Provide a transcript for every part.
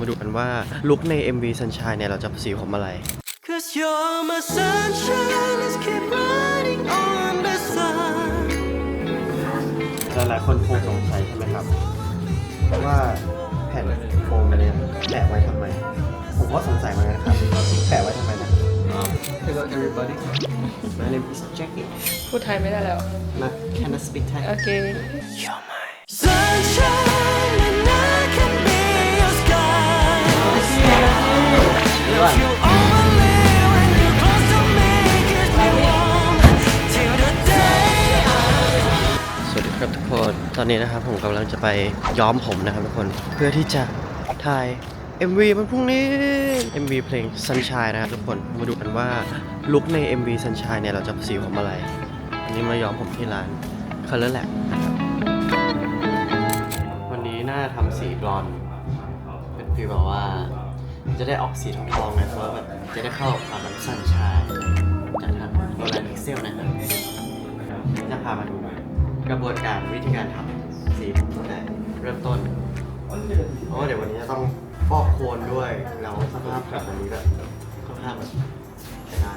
มาดูกันว่าลุคใน MV Sunshine เนี่ยเราจะสีผมอะไร Cause you're my sunshine, let's keep riding on the sun. หลายๆคนคงสงสัยใช่ไหมครับว่าแผ่นโฟมอันเนี้ยแปะไว้ทำไม ผมก็สงสัยเหมือนกันครับแปะไว้ทำไมนะ Hello everybody My name is Jackie พูดไทยไม่ได้แล้ว มา Can I speak Thai โอเค You're my sunshine, ตอนนี้นะครับผมกำลังจะไปย้อมผมนะครับทุกคนเพื่อที่จะถ่าย MV วันพรุ่งนี้ MV เพลง Sunshine นะครับทุกคนมาดูกันว่าลุคใน MV Sunshine เนี่ยเราจะสีผมอะไร อันนี้มาย้อมผมที่ร้าน Color Lab นะครับวันนี้น่าทำสีบลอนด์เป็นฟีลแบบว่า จะได้ออกสีทองๆนะเพราะว่าแบบจะได้เข้ากับความแบบ Sunshine จากทางโรแลนด์พิกเซลนะครับจะพามาดูกระบวนการวิธีการทำ สีผมตั้งแต่เริ่มต้นเพราะว่าเดี๋ยววันนี้จะต้องฟอกโคนด้วยแล้วสภาพแบบวันนี้แบบค่อนข้างแบบใช้ได้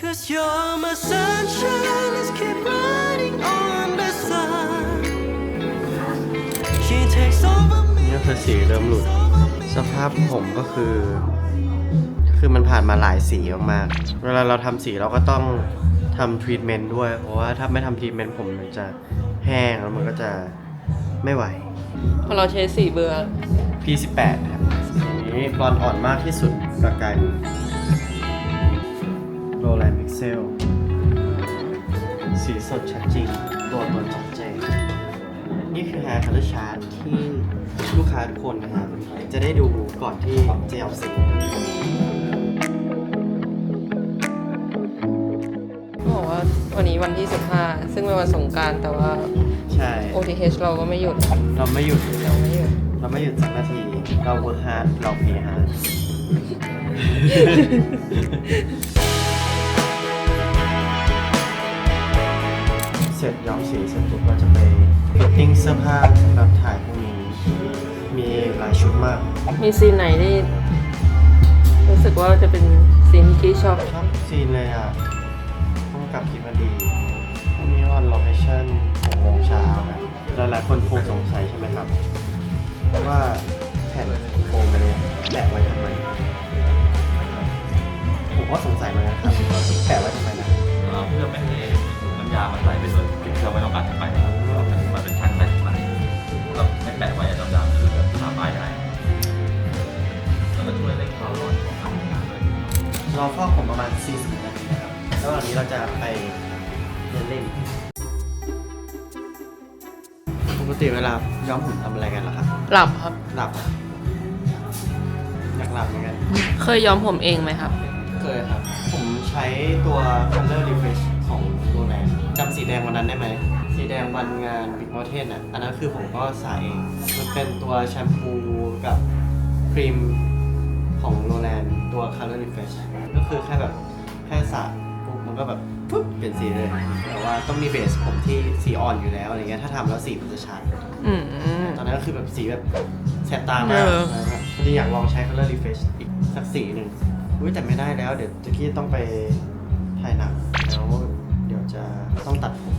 Cause you're my sunshine, let's keep riding on the sun. She takes over me. นี่คือสีเริ่มหลุด สภาพผมก็คือ คือมันผ่านมาหลายสีมากๆเวลาเราทำสีเราก็ต้องทำทรีทเมนต์ด้วย เพราะว่าถ้าไม่ทำทรีทเมนต์ผมมันจะแห้งแล้วมันก็จะ ไม่ไหว พอเราใช้สีเบอร์ P18 ครับอันนี้บอลอ่อนมากที่สุดประกายโรแลนด์พิกเซล สีสดชัดจริง ตัวตนชัดเจนนี่คือ Hair Color Chart ที่ลูกค้าทุกคนนะครับจะได้ดูก่อนที่จะเอาสี ว่าวันนี้วันที่ 15 ซึ่งเป็นวันสงกรารแต่ว่า ใช่ OTH เราก็ไม่หยุดเราไม่หยุด เราไม่หยุด เราไม่หยุดสักนาที เราเวิร์คฮาร์ดเราเพย์ฮาร์ด เสร็จย้อมสีเสร็จปุ๊บเราจะไปฟิตติ้งเสื้อผ้าสำหรับถ่ายพรุ่งนี้ มีหลายชุดมาก มีซีนไหนที่รู้สึกว่าจะเป็นซีนที่ชอบชอบซีนเลยอะต้อง กลับคิดมาดีพรุ่งนี้วันโลเคชั่น6โมงเช้านะหลายๆคนคงสงสัยใช่ไหมครับ ว่าแผ่นโฟมอันเนี้ยแปะไว้ทำไม ผมก็สงสัยเหมือนกันครับแปะไว้ทำไมนะ เอ่อเพื่อไม่ให้น้ำยามันไหลไปส่วนที่เราไม่ต้องการจะไปนะครับมันมันเป็นชั้นแปะไปเราไม่แปะไว้น้ำยามันจะสามารถได้แล้วก็ช่วยเร่งความร้อนของร่างกายด้วย รอฟอกผมประมาณ 40 นา ทีนะครับแล้ววันนี้เราจะไปเดินเล่น ปกติเวลาย้อมผมทำอะไรกันล่ะครับ หลับครับ หลับอะอยากหลับเหมือนกัน เคยย้อมผมเองไหมครับ เคยครับ ผมใช้ตัว Color Refresh ของโรแลนจำสีแดงวันนั้นได้ไหม สีแดงวันงาน Big Mountain อะ อันนั้นคือผมก็สระเอง มันเป็นตัวแชมพูกับครีมของโรแลนตัว Color Refresh ก็คือแค่แบบ แค่สระ ปุ๊บมันก็แบบปุ๊บเปลี่ยนสีเลย แต่ว่าต้องมีเบสผมที่สีอ่อนอยู่แล้วอะไรเงี้ยถ้าทำแล้วสีมันจะชัด อืม ตอนนั้นก็คือแบบสีแบบแสบตามากเออ นะครับจริงๆอยากลองใช้ color refresh อีกสักสีหนึ่งอุ้ยแต่ไม่ได้แล้ว เดี๋ยวตะกี้ต้องไปถ่ายหนังแล้วเดี๋ยวจะต้องตัดผม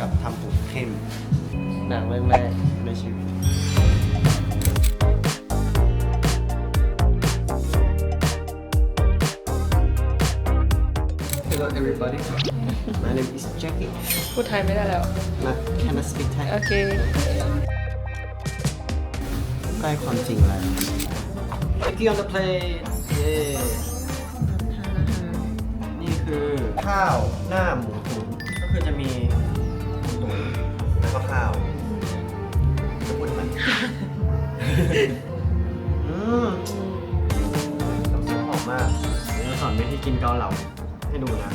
กับทำผมเข้มหนังเรื่องแรกในชีวิต everybody My name is Jackie พูดไทยไม่ได้แล้วมา Can I speak Thai โอเค ใกล้ความจริงแล้ว Jackie on the plane เย้นี่คือข้าวหน้าหมูตุ๋นก็คือจะมีหมูตุ๋นแล้วก็ข้าวจะพูดทำไมอืมน้ำซุปหอมมากเดี๋ยวจะสอนวิธีกินเกาเหลา ให้ดูนะ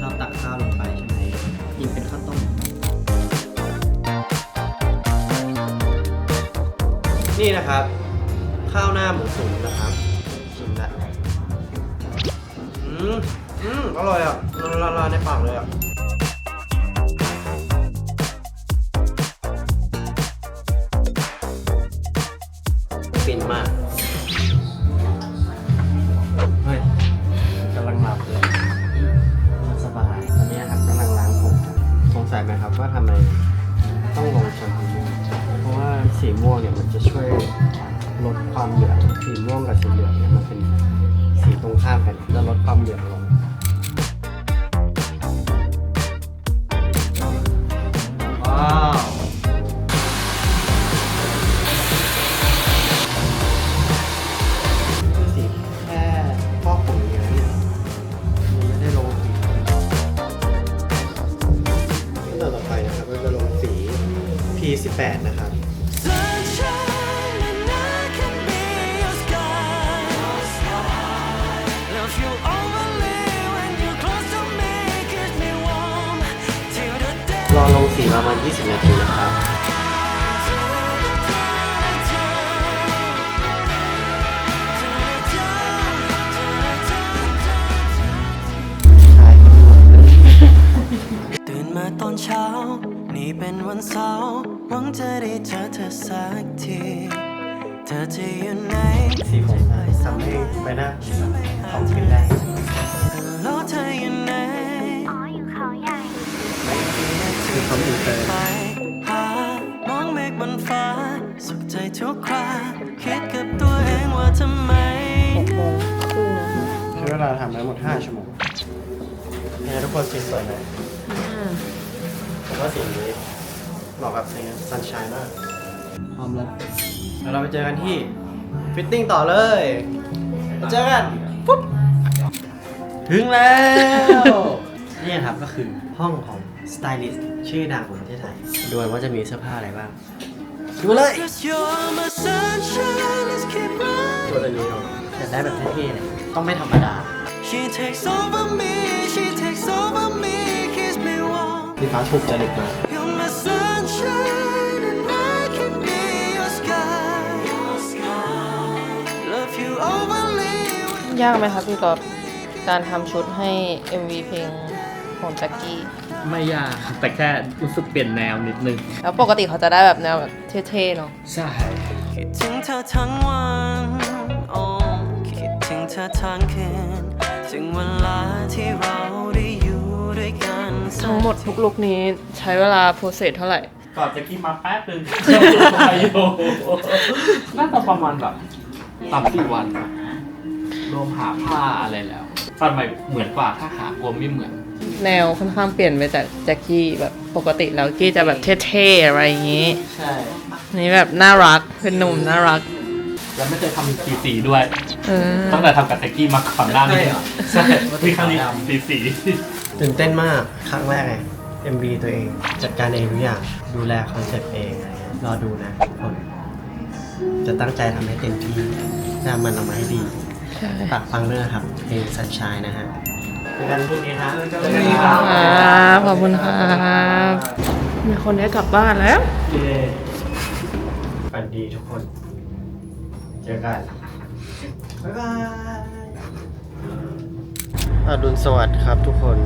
ชอบตักข้าวลงไปใช่ไหมกินเป็นข้าวต้ม นี่นะครับ ข้าวหน้าหมูตุ๋นนะครับชิมละอืมอืมอร่อยอะละลายในปากเลยอะ สัยไหมครับว่าทำไมต้องลงแชมพูม่วงเพราะว่าสีม่วงเนี่ยมันจะช่วยลดความเหลืองสีม่วงกับสีเหลืองเนี่ยมันเป็นสีตรงข้ามกันจะลดความเหลืองลง เช้า นี่เป็นวันเสาร์หวังจะได้เจอเธอสักที เธอจะอยู่ไหนสี่ผมทำให้ใบหน้าของขึ้นได้แล้วเธออยู่ไหนอ๋ออยู่เขาใหญ่คือความอินเตอร์ไปหามองเมฆบนฟ้า สุขใจทุกคราคิดกับตัวเองว่าทำไมใช้เวลาทำทั้งหมด 5 ชั่วโมงเนี่ยทุกคนสีสวยไหม ว่าสีนี้เหมาะกับสีซันช i ยมากพร้อมแล้วแล้วเราไปเจอกันที่ฟิตติ้งต่อเลยมาเจอกันปุ๊บถึงแล้ว นี่ครับก็คือห้องของสไตลิสต์ชื่อดังของประเทศไทยดูกันว่าจะมีเสื้อผ้าอะไรบ้าง ดูเลย Cause you're my sunshine, let's keep running ตัวนี้เนาะอยากได้แบบเท่ๆเลยต้องไม่ธรรมดา She takes over me, she takes over me, keeps me warm สี ฟ้าถูกจริตมาก You're my sunshine and I can be your sky. Love you overly ยากไหมคะพี่กอฟการทำชุดให้ MV เพลงของแจ็คกี้ ไม่ยากครับแต่แค่รู้สึกเปลี่ยนแนวนิดนึง แล้วปกติเขาจะได้แบบแนวแบบเท่ๆเนาะ ใช่ คิดถึงเธอทั้งวันโอ้คิดถึงเธอทั้งคืนถึงเวลาที่เราได้ ทั้งหมดทุกลุกนี้ใช้เวลาโปรเซสเท่าไหร่ ก่อนจะกินมาแป๊บนึงไปอยู่น่าจะประมาณแบบสามสี่วันรวมหาผ้าอะไรแล้วตอนใหม่เหมือนกว่าถ้าหากลัวไม่เหมือนแนวค่อนข้างเปลี่ยนไปจากแจ็คกี้แบบปกติแล้วกี้จะแบบเท่ๆอะไรอย่างนี้ ใช่ นี่แบบน่ารักเป็นหนุ่มน่ารัก แล้วไม่เคยทำสีสีด้วย เออ ตั้งแต่ทำกับแจ็กกี้มาก่อนหน้านี้ใช่ที่ครั้งนี้สีสี ตื่นเต้นมากครั้งแรกเลย MV ตัวเองจัดการเองทุกอย่างดูแลคอนเซ็ปต์เองอะไรเงี้ยรอดูนะทุกคนจะตั้งใจทำให้เต็มที่จะมันออกมาให้ดีใช่ฝากฟังด้วยนะครับเพลง Sunshine นะฮะเจอกันพรุ่งนี้ครับครับขอบคุณครับมีคนได้กลับบ้านแล้วเย้ฝันดีทุกคน เจอกัน บ๊ายบายอรุณสวัสดิ์ครับทุกคน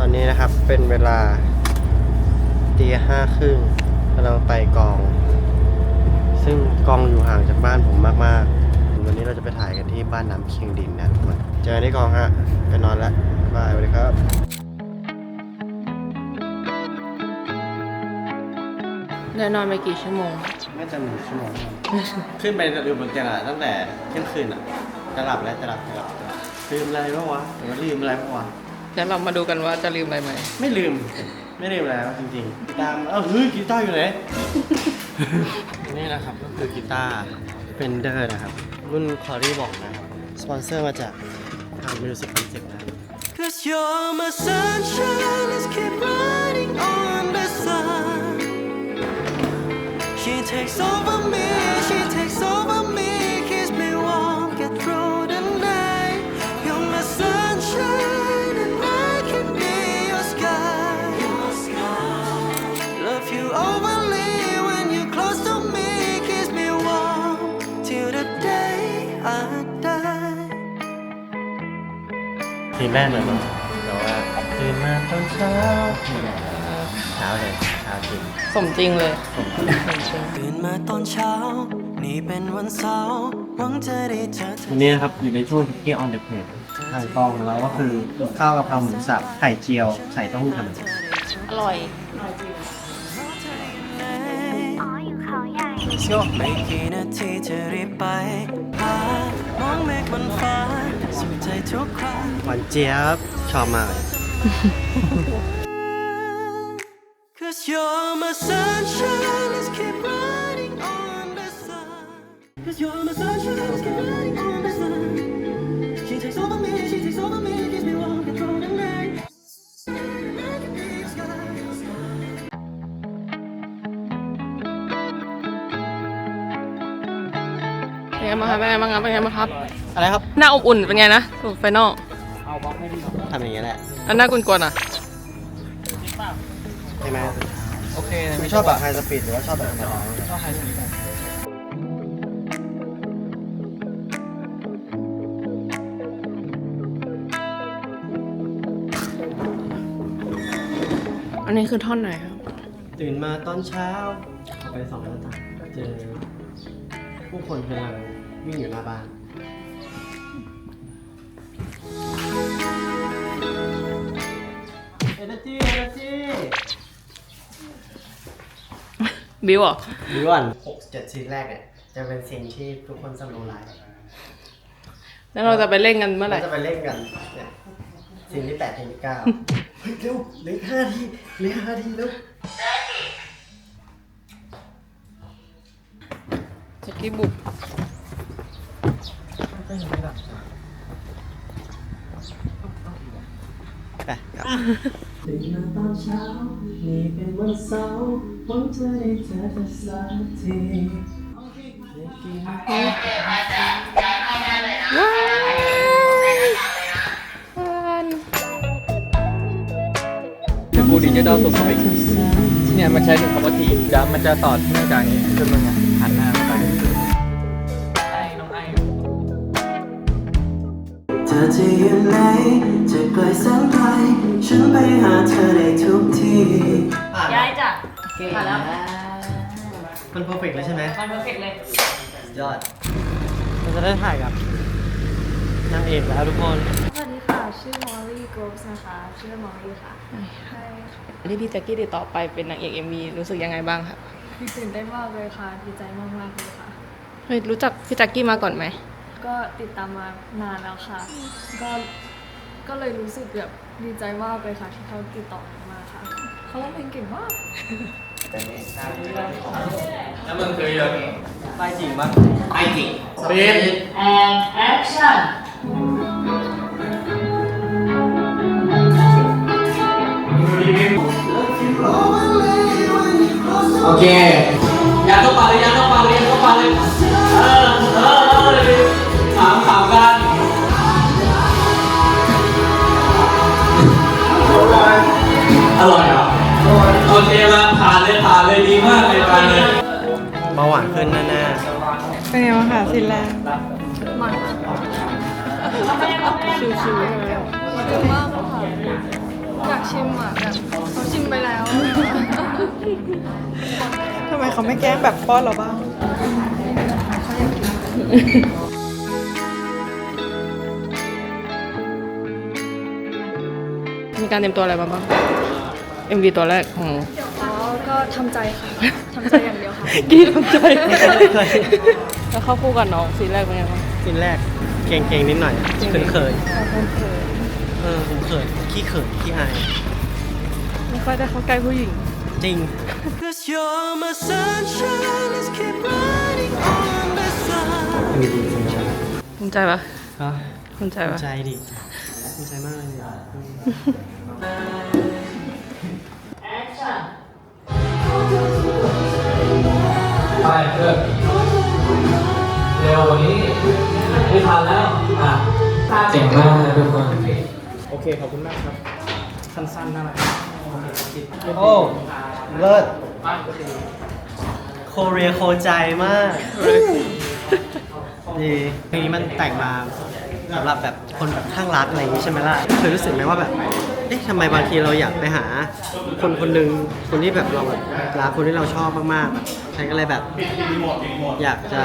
ตอนนี้นะครับเป็นเวลาตีห้าครึ่งกำลังไปกอง ซึ่งกองอยู่ห่างจากบ้านผมมากๆ วันนี้เราจะไปถ่ายกันที่บ้านน้ำเคียงดินนะทุกคนเจอกันที่กองฮะไปนอนแล้วบ๊ายบายสวัสดีครับได้นอนไปกี่ชั่วโมง น่าจะหนึ่งชั่วโมงขึ้นไปลืมบนเตียงอะตั้งแต่เที่ยงคืนอะจะหลับแล้วจะหลับจะหลับลืมอะไรบ้างวะหรือว่าลืมอะไรบ้างวะ แล้วเรามาดูกันว่าจะลืมอะไรไหม ไม่ลืม ไม่ลืมแล้วจริงๆกีตาร์เอ้าเฮ้ยกีตาร์อยู่ไหน นี่นะครับก็คือกีตาร์เฟนเดอร์นะครับ รุ่นคอรี่บอกนะครับ สปอนเซอร์มาจากทางมิวสิกคอนเซ็ปต์นะ Cause you're my sunshine, let's keep riding on the sun. She takes over me, she takes ทีแรกเลยมั้งแต่ว่าตื่นมาตอนเช้าเช้าเลยเช้าจริงสมจริงเลยสมจริงตื่นมาตอนเช้า นี่เป็นวันเสาร์หวังจะได้เจอเธอวันนี้นะครับอยู่ในช่วงทิกเก็ตออนเดอะเพจทางกองของเราก็คือข้าวกะเพราหมูสับไข่เจียวใส่เต้าหู้ธรรมดาอร่อย ไม่กี่นาทีจะรีบไปหามองเมฆบนฟ้าสุขใจทุกครั้งหวานเจี๊ยบชอบมาก Cause you're my sunshine, let's keep riding on the sun. Cause you're my sunshine, let's keep riding on the sun. บ้างครับเป็นไงบ้างครับเป็นไงบ้างครับ อะไรครับหน้าอบอุ่นเป็นไงนะถูกไฟนอลทำอย่างนี้ยแหละแล้วหน้ากวนๆอะใช่ไหมโอเคไม่ชอบแบบไฮสปีดหรือว่าชอบแบบธรรมดาชอบไฮสปีดอันนี้คือท่อนไหนครับ ตื่นมาตอนเช้าออกไปสองหน้าต่างเจอผู้คนกำลัง วิ่งอยู่หน้าบ้าน เอเนจีเอเนจีบิวเหรอดูก่อนหกเจ็ดซีนแรกเนี่ย จะเป็นซีนที่ทุกคนสโลว์ไลฟ์แล้วเราจะไปเล่นกันเมื่อไหร่ราจะไปเล่นกันเนี่ยซีนที่แปดซีนที่เก้าเฮ้ยเร็วเหลืออกห้าทีเหลืออกห้าทีเร็วแจ็ก กี้บุกไปครับ ตื่นมาตอนเช้า นี่เป็นวันเสาร์หวังจะได้เจอเธอสักทีได้กินว้ายจะพูดดิจิตอลตัวสวิกเนี่ยมันใช้ถึงคำว่าทีเดี๋ยวมันจะต่อเนื่องจากนี้จนมึงอะหันหน้า อจะอยู่ไหนจะไกลแสนไกลฉันไปหาเธอได้ทุกที่ย้ายจ้ะผ่านแล้วมันเพอร์เฟกต์แล้วใช่ไหมมันเพอร์เฟกเลยยอดเราจะได้ถ่ายกับนางเอกแล้วทุกคนสวัสดีค่ะ ชื่อมอลลี่กร v สนะคะ ชื่อมอลลี่ค่ะใช่ค่ะที่พี่แจ็กกี้ติดต่อไปเป็นนางเอกเอ็มวีรู้สึกยังไงบ้างคะพี่ตื่นเต้นมากเลยค่ะ ดีใจมากๆเลยค่ะเฮ้ยรู้จักพี่แจ็กกี้มาก่อนไหม ก็ติดตามมานานแล้วค่ะ ก็ก็เลยรู้สึกแบบดีใจมากเลยค่ะ ที่เขาติดต่อมาค่ะเขาร้องเพลงเก่งมากแล้วมึงคือเยอะไปจริงปะไปจริงปีน ขึ้นแน่เป็นไงบ้างคะสินแรกมันชิวๆเลยเยอะมากเลยค่ะอยากชิมอะแบบเขาชิมไปแล้ว ทำไมเขาไม่แกล้งแบบป้อนเราบ้าง มีการเตรียมตัวอะไรมาบ้าง MV ตัวแรกของอ๋อก็ ทำใจค่ะทำใจอย่างเดียวค่ะกี้ทำใจแล้วเข้าคู่กับน้องซีนแรกเป็นไงบ้างๆซีนแรกเก่งๆนิดหน่อยเขินเขินๆเออผมเขินขี้เขินขี้อายไม่ค่อยได้เข้าใกล้ผู้หญิง จริง Cause you're my sunshine, let's keep riding on the sun. ภูมิใจปะฮะภูมิใจภูปะมิใจดิภูมิใจมากเลยเนี่ย ไปเพื่อนเร็วกว่านี้ไม่ทันแล้วอะเจ๋งมากเลยทุกคนโอเค ขอบคุณมากครับ สั้นๆน่ารักโอ้เลิศโคเรียโคใจมากดีเพลงนี้มันแต่งมา สำหรับแบบคนแบบข้างรักอะไรอย่างนี้ใช่ไหมล่ะเคยรู้สึกไหมว่าแบบเอ๊ะทำไมบางทีเราอยากไปหา คนคนหนึ่งคนที่แบบเราแบบรักคนที่เราชอบมากๆฉันก็เลยแบบ อยากจะ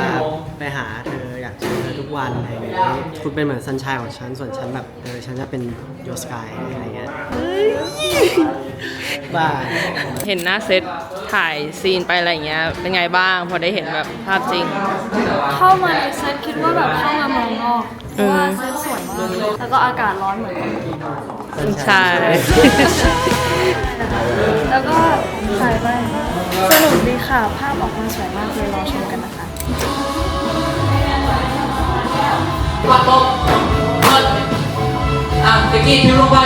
ไปหาเธออยากเจอเธอทุกวันอะไรอย่างเงี้ยคุณเป็นเหมือนซันชายของฉันส่วนฉันแบบเออฉันจะเป็นโยสกายอะไรเงี้ยบ้าเห็นหน้าเซตถ่ายซีนไปอะไรอย่างเงี้ยเป็นไงบ้างพอได้เห็นแบบภาพจริง เข้ามาในเซตคิดว่าแบบเข้ามามองนอก เพราะว่าเซตสวยมากแล้วก็อากาศร้อนเหมือนกันใช่ แล้วก็ถ่ายไปสนุกดีค่ะ ภาพออกมาสวยมากเลยรอชมกันนะคะอะตะกี้พิวลงไป